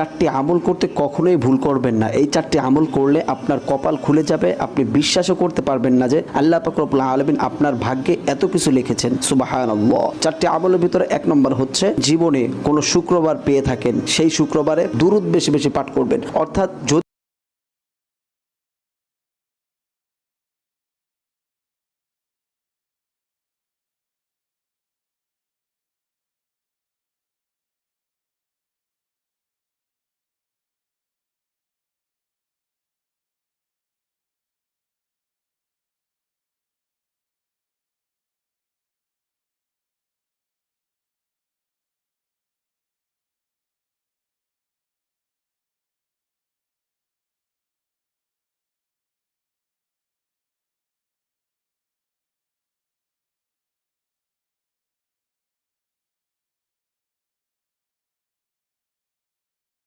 চারটি আমল করতে কখনোই ভুল করবেন না। এই চারটি আমল করলে আপনার কপাল খুলে যাবে। আপনি বিশ্বাসও করতে পারবেন না যে আল্লাহ পাকরবুল্লাহ আলমিন আপনার ভাগ্যে এত কিছু লিখেছেন। সুবাহান চারটি আমলের ভিতরে এক নম্বর হচ্ছে, জীবনে কোনো শুক্রবার পেয়ে থাকেন। সেই শুক্রবারে দুরুদ বেশি বেশি পাঠ করবেন। অর্থাৎ যদি